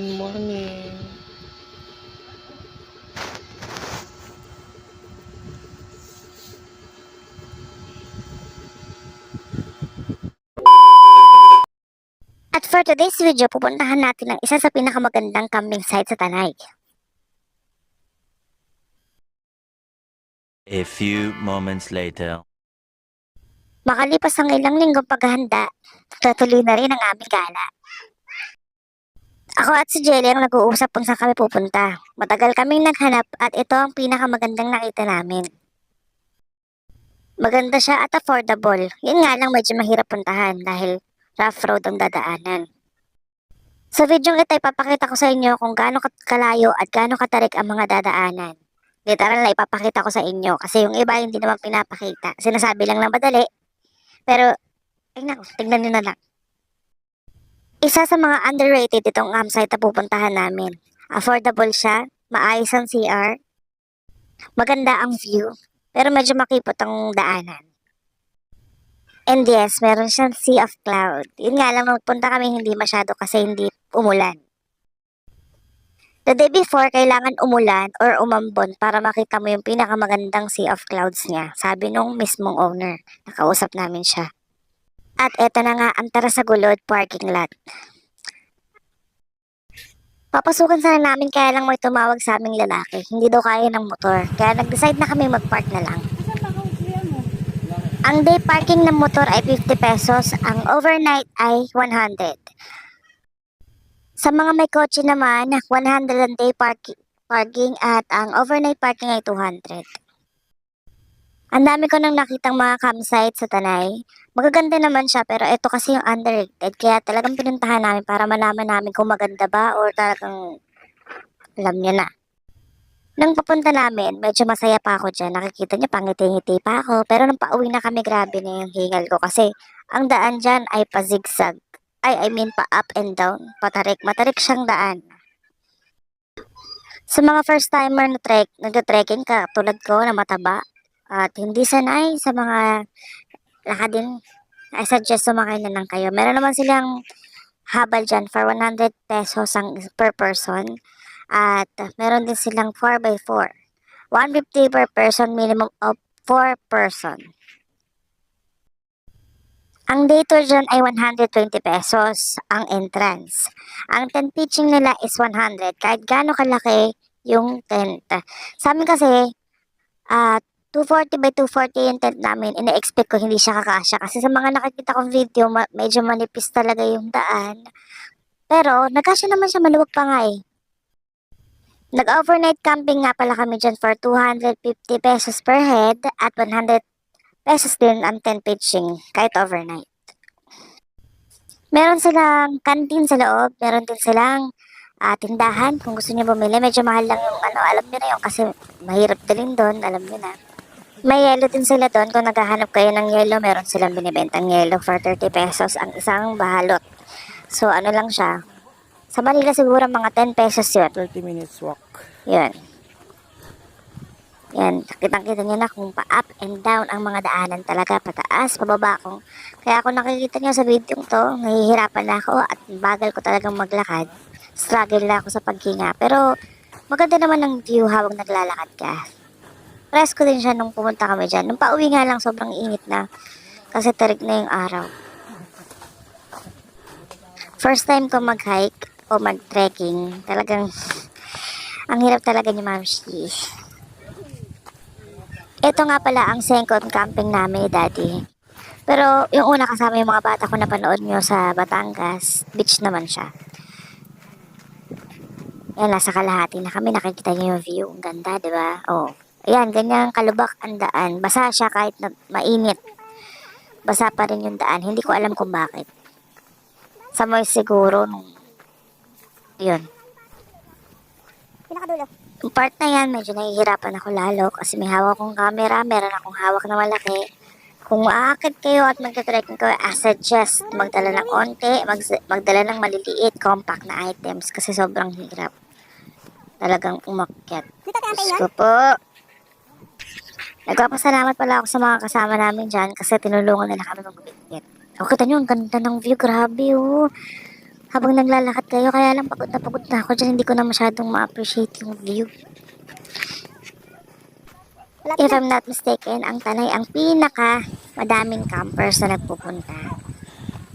Good morning. At for today's video, pupuntahan natin ang isa sa pinakamagandang camping site sa Tanay. A few moments later. Makalipas ang ilang linggong paghahanda, tuloy na rin ang aming gala. Ako at si Jelly ang nag-uusap kung saan kami pupunta. Matagal kaming naghanap at ito ang pinakamagandang nakita namin. Maganda siya at affordable. Yun nga lang medyo mahirap puntahan dahil rough road ang dadaanan. Sa video ito ipapakita ko sa inyo kung gaano kalayo at gaano katarik ang mga dadaanan. Literal na ipapakita ko sa inyo kasi yung iba hindi naman pinapakita. Sinasabi lang ng madali. Pero, ay naku, tignan nyo na lang. Isa sa mga underrated itong campsite na pupuntahan namin. Affordable siya, maayos ang CR, maganda ang view, pero medyo makipot ang daanan. And yes, meron siyang sea of cloud. Yun nga lang, magpunta kami hindi masyado kasi hindi umulan. The day before, kailangan umulan or umambon para makita mo yung pinakamagandang sea of clouds niya. Sabi nung mismong owner. Nakausap namin siya. At eto na nga ang tara sa gulod parking lot. Papasukan sana namin kaya lang may tumawag sa aming lalaki. Hindi daw kaya ng motor. Kaya nag-decide na kami mag-park na lang. Ang day parking ng motor ay 50 pesos. Ang overnight ay 100. Sa mga may kotse naman, 100 ang day parking, parking at ang overnight parking ay 200. Ang dami ko nang nakitang mga campsite sa Tanay. Magaganda naman siya pero ito kasi yung underrated kaya talagang pinuntahan namin para malaman namin kung maganda ba or talagang alam niya na. Nang papunta namin, medyo masaya pa ako dyan. Nakikita niyo, pangiti-ngiti pa ako. Pero nung pauwi na kami, grabe na yung hingal ko. Kasi ang daan dyan ay pa-zigzag. Ay, I mean pa up and down. Patarik. Matarik siyang daan. Sa mga first timer na trek, nag-trekking ka, tulad ko na mataba, at hindi sanay sa mga lakadin, I suggest sumakay na lang kayo. Meron naman silang habal dyan for 100 pesos ang per person. At meron din silang 4x4. 150 per person, minimum of 4 person. Ang day tour dyan ay 120 pesos ang entrance. Ang tent pitching nila is 100 kahit gaano kalaki yung tent. Sa amin kasi, at 240 by 240 yung tent namin, ina-expect ko hindi siya kakasya. Kasi sa mga nakikita kong video, ma- medyo manipis talaga yung daan. Pero, nagkasya naman siya, maluwag pa nga eh. Nag-overnight camping nga pala kami dyan for 250 pesos per head at 100 pesos din ang tent pitching kahit overnight. Meron silang canteen sa loob, meron din silang ah, tindahan kung gusto niyo bumili. Medyo mahal lang yung ano, alam niyo na yun kasi mahirap dalhin doon, alam niyo na. May yellow din sila doon. Kung naghahanap kayo ng yellow, meron silang binibentang yellow for 30 pesos ang isang bahalot. So, ano lang siya. Sa Manila siguro mga 10 pesos yun. 30 minutes walk. Yan. Yan. Kitang-kita nyo na kung pa-up and down ang mga daanan talaga. Pataas, pababa ko. Kaya kung nakikita nyo sa video to, nahihirapan na ako at bagal ko talagang maglakad. Struggle na ako sa paghinga. Pero maganda naman ang view habang naglalakad ka. Presko din siya nung pumunta kami dyan. Nung pauwi nga lang, sobrang init na. Kasi tarik na yung araw. First time ko mag-hike o mag-trekking. Talagang, ang hirap talaga ni Ma'am Shi. Ito nga pala ang second camping namin Daddy. Pero yung una kasama yung mga bata ko napanood nyo sa Batangas, beach naman siya. Yan, nasa kalahati na kami. Nakikita niyo yung view. Ang ganda, di ba? Oh. Ayan, ganyan kalubak ang daan. Basa siya kahit na mainit. Basa pa rin yung daan. Hindi ko alam kung bakit. Sa moy siguro nung... Yun. Pinakadulo. Yung part na yan, medyo nahihirapan ako lalo kasi may hawak akong camera, meron akong hawak na malaki. Kung aakit kayo at magta-trekking kayo, I suggest magdala ng onte, mag magdala ng maliliit, compact na items kasi sobrang hirap. Talagang umakyat. Ko po. Nagpapasalamat pala ako sa mga kasama namin dyan kasi tinulungan nila kami mag-bigit. O, kita nyo, ang ganda ng view. Grabe, oh. habang naglalakad kayo. Kaya lang pagod na pagod na ako dyan. Hindi ko na masyadong ma-appreciate yung view. If I'm not mistaken, ang Tanay ang pinaka madaming campers na nagpupunta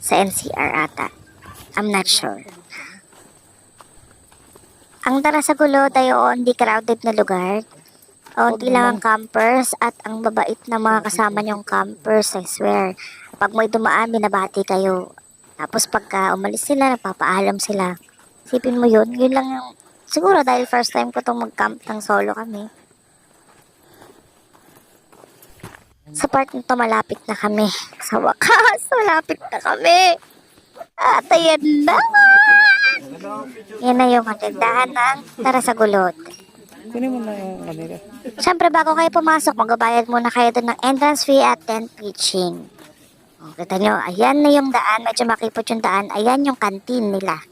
sa NCR ata. I'm not sure. Ang tara sa gulo tayo hindi crowded na lugar. Onti lang ang campers at ang babait na mga kasama niyong campers, I swear. Pag may dumaan, binabati kayo. Tapos pagka umalis sila, nagpapaalam sila. Sipin mo yun, yun lang yung... Siguro dahil first time ko itong mag-camp ng solo kami. Sa part nito, malapit na kami. Sa wakas, malapit na kami. At ayan na. Yan na yung kagandahan ng tara sa gulod. Kunin mo na yung kanila. Siyempre, bago kayo pumasok, magbabayad muna kayo doon ng entrance fee at tent pitching. O, kita nyo, ayan na yung daan. Medyo makipot yung daan. Ayan yung kantin nila.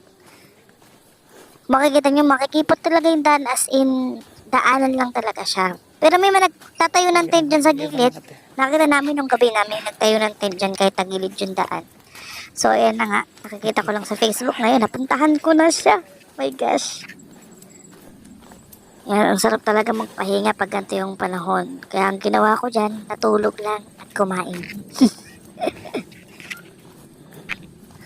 Makikita nyo, makikipot talaga yung daan as in, daanan lang talaga siya. Pero may mga nagtatayo ng tent dyan sa gilid. Nakita namin nung gabi namin nagtayo ng tent dyan kahit tagilid yung daan. So, ayan na nga. Nakikita ko lang sa Facebook ngayon. Napuntahan ko na siya. My gosh. Yan, ang sarap talaga magpahinga pag ganito yung panahon. Kaya ang ginawa ko dyan, natulog lang at kumain.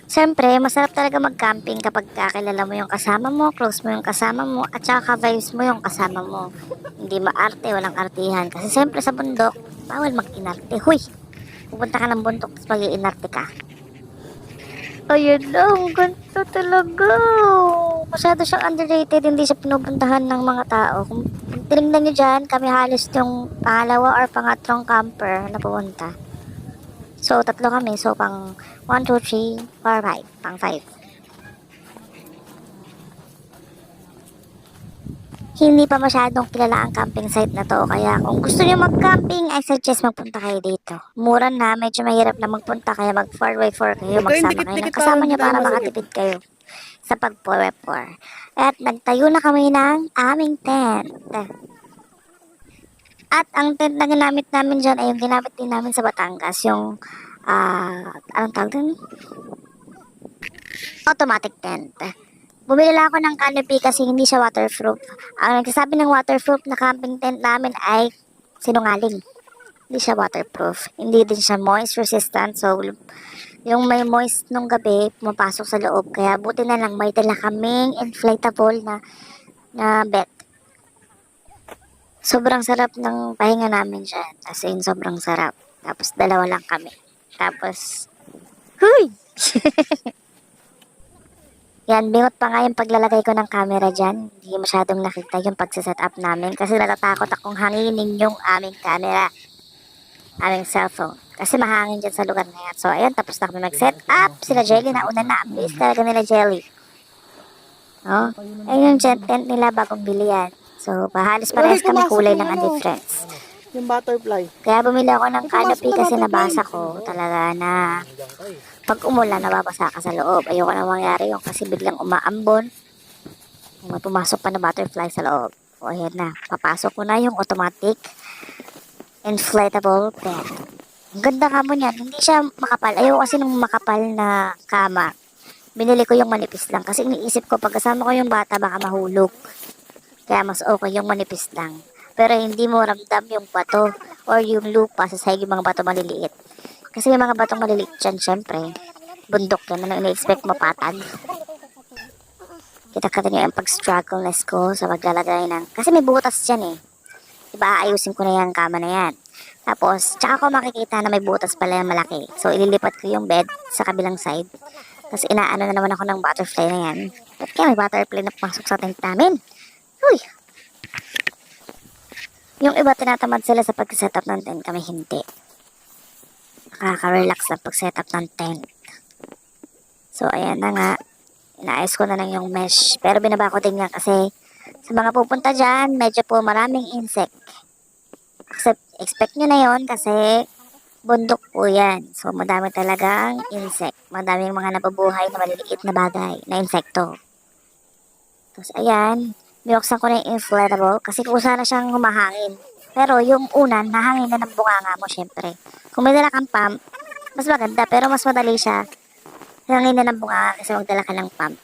Siyempre, masarap talaga mag-camping kapag kakilala mo yung kasama mo, close mo yung kasama mo, at saka ka-vibes mo yung kasama mo. Hindi maarte, walang artihan. Kasi siyempre sa bundok, bawal mag-inarte. Huy! Pupunta ka ng bundok, tapos mag-iinarte ka. Ayun lang, ganito talaga. Masyado siyang underrated, hindi siya pinupuntahan ng mga tao. Kung tinignan nyo dyan, kami halos yung pangalawa or pangatlong camper na pumunta. So, tatlo kami. So, pang 1, 2, 3, 4, 5. Pang 5. Hindi pa masyadong kilala ang camping site na to. Kaya kung gusto niyo mag-camping, I suggest magpunta kayo dito. Mura na, medyo mahirap na magpunta. Kaya mag 4x4 kayo. Magsama kayo ng kasama niyo para makatipid kayo sa pag 4x4. At nagtayo na kami ng aming tent. At ang tent na ginamit namin dyan ay yung ginamit din namin sa Batangas. Yung, ah, anong tawag dun? Automatic tent. Bumili lang ako ng canopy kasi hindi siya waterproof. Ang nagsasabi ng waterproof na camping tent namin ay sinungaling. Hindi siya waterproof. Hindi din siya moist resistant. So, yung may moist nung gabi, pumapasok sa loob. Kaya buti na lang may dala kaming inflatable na na bed. Sobrang sarap ng pahinga namin dyan. As in, sobrang sarap. Tapos, dalawa lang kami. Tapos, huy! Yan, bingot pa nga yung paglalagay ko ng camera dyan. Hindi masyadong nakita yung pagsiset up namin kasi natatakot akong hanginin yung aming camera. Aming cellphone. Kasi mahangin dyan sa lugar na yan. So, ayan, tapos na kami mag-set up. Sila Jelly na una na. Bilis talaga nila Jelly. Oh, ayun yung jet tent nila bagong bili yan. So, pahalos parehas kami kulay lang ang difference. Yung butterfly. Kaya bumili ako ng canopy kasi nabasa ko talaga na pag umulan, nababasa ka sa loob. Ayoko na mangyari yung kasi biglang umaambon. May pumasok pa na butterfly sa loob. O ayan na, papasok ko na yung automatic inflatable bed. Ang ganda ka mo niyan. Hindi siya makapal. Ayoko kasi nung makapal na kama. Binili ko yung manipis lang kasi iniisip ko pag kasama ko yung bata baka mahulog. Kaya mas okay yung manipis lang. Pero hindi mo ramdam yung bato or yung lupa sa sahig mga bato maliliit. Kasi yung mga batong maliliit dyan, syempre, bundok yan na ini-expect mapatag. Kita-kita niyo yung pag-struggleness ko sa paglalagay ng... Kasi may butas dyan eh. Diba, ayusin ko na yung kama na yan. Tapos, tsaka ko makikita na may butas pala yung malaki. So, ililipat ko yung bed sa kabilang side. Tapos, inaano na naman ako ng butterfly na yan. Ba't kaya may butterfly na pumasok sa tent namin? Uy! Yung iba tinatamad sila sa pag-setup ng tent, kami hindi. Nakaka-relax na pag-setup ng tent. So, ayan na nga. Inaayos ko na lang yung mesh. Pero binaba ko din yan kasi sa mga pupunta dyan, medyo po maraming insect. Accept, expect nyo na yon kasi bundok po yan. So, madami talagang insect. Madaming mga nabubuhay na maliliit na bagay, na insekto. Tapos, ayan, binuksan ko na yung inflatable kasi kusa na siyang humahangin. Pero yung unan, nahangin na ng bunganga mo, syempre. Kung may dala kang pump, mas maganda, pero mas madali siya Hangin na ng bunga kasi magdala ka ng pump.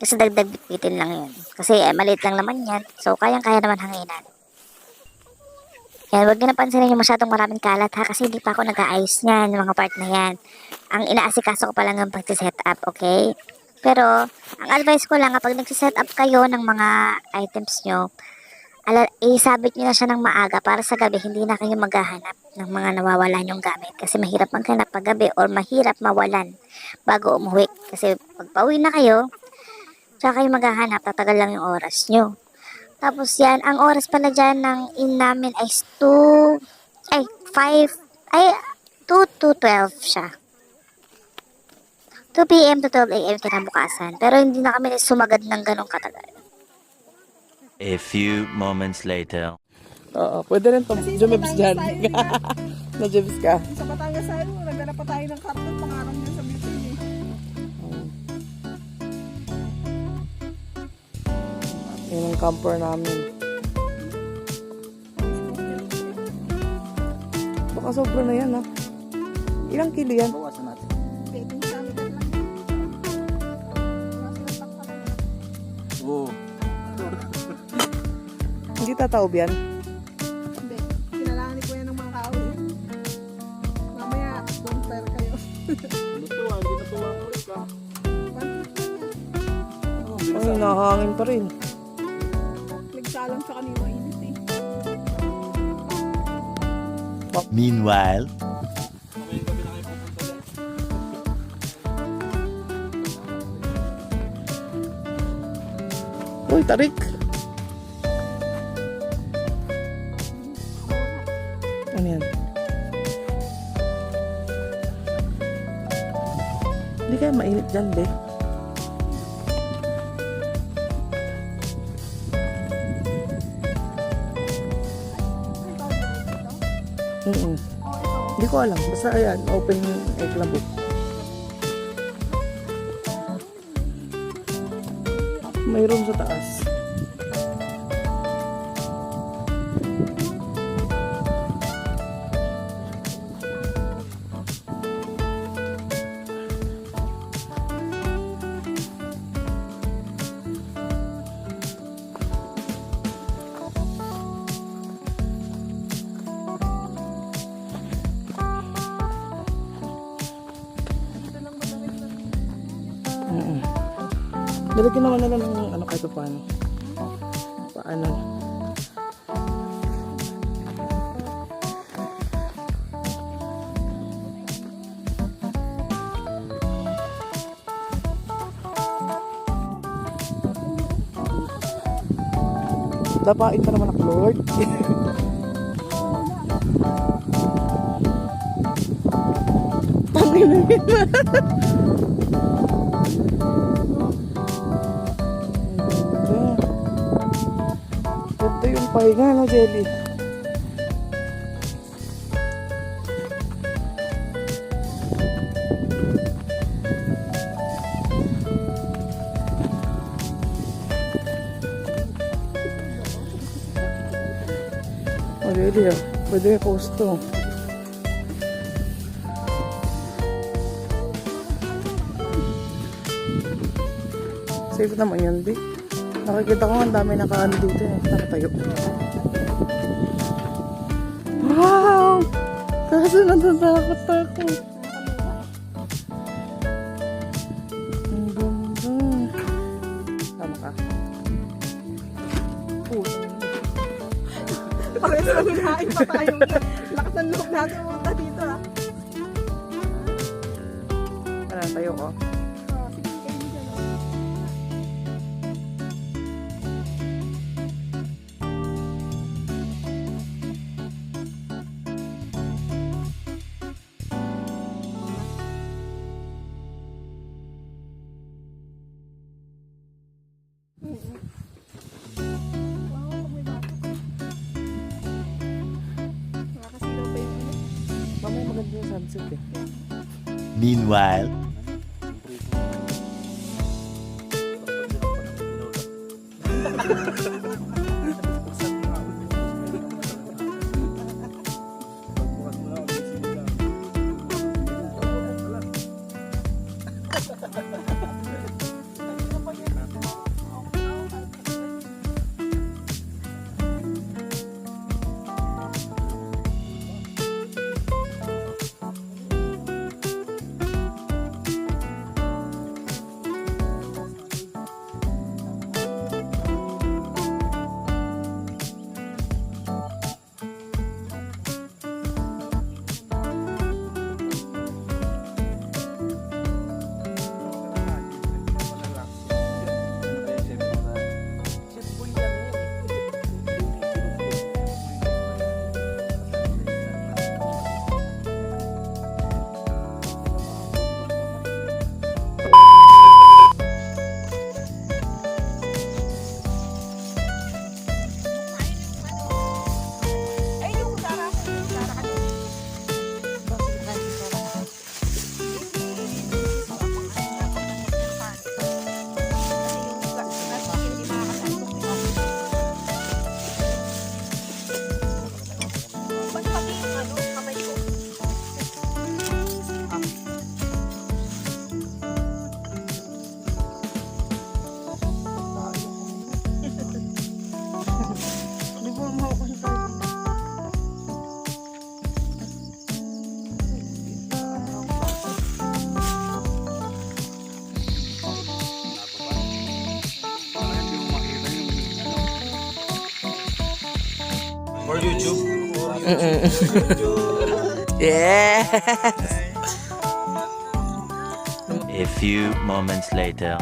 Kasi dagdag bitbitin lang yun. Kasi eh, maliit lang naman yan. So, kayang-kaya naman hanginan. Yan, huwag niyo napansinin yung masyadong maraming kalat ha kasi hindi pa ako nag-aayos niyan, mga part na yan. Ang inaasikaso ko pa lang yung pag-set up, okay? Pero, ang advice ko lang kapag nag-set up kayo ng mga items nyo, ala, isabit nyo na siya ng maaga para sa gabi hindi na kayo maghahanap ng mga nawawalan yung gamit kasi mahirap maghanap pag gabi or mahirap mawalan bago umuwi. Kasi pag pauwi na kayo, tsaka kayo maghahanap, tatagal lang yung oras nyo. Tapos yan, ang oras pala dyan ng in namin ay 2, ay 5, ay 2 to 12 siya. 2 p.m. to 12 a.m. kinabukasan. Pero hindi na kami sumagad ng ganong katagal. A few moments later. Oo, pwede rin to. Jumibs dyan. Na-jibs ka. Sa Batangas tayo, nagdala pa tayo ng karton, pangarang niya sa bitin eh. Yan ang camper namin. Baka sobra na yan ha. Ilang kilo yan? Hindi tataob yan? Hindi. Kinalani ko yan ng mga kawi. Mamaya, bonfire kayo. Ay, nahangin pa rin. Nagsalang sa kanina init eh. Meanwhile, Uy, tarik. Ano yan? Hindi kaya mainit dyan, be. Mm Hindi ko alam. Basta ayan, open egg lang book. May room sa taas. Nilagyan naman nila ng ano kahit pa paano. Paano. Dapain pa naman ako, Lord. Tangin na pahinga, no, Jelly? Oh, Jelly, ah. Pwede post to. Safe naman yun, di. Nakikita ko ang dami nakaano dito eh. Nakatayo. Wow! Kaso natatakot ako. Ang ganda. Tama ka. Puso. Parehas na hinahin pa tayo. Lakas ng loob natin pumunta dito ah. Ano, tayo ko. Oh, meanwhile, Mm-mm. yes! A few moments later.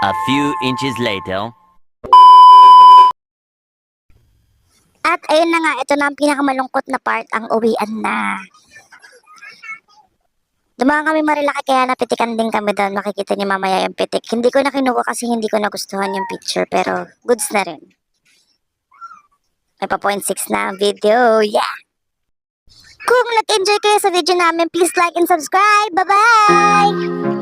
A few inches later. At ayun na nga, ito na ang pinakamalungkot na part, ang uwian na. Dumaan kami marilaki kaya napitikan din kami doon. Makikita niyo mamaya yung pitik. Hindi ko na kinuha kasi hindi ko nagustuhan yung picture pero goods na rin. May pa 0.6 na video. Yeah! Kung nag-enjoy kayo sa video namin, please like and subscribe. Bye-bye!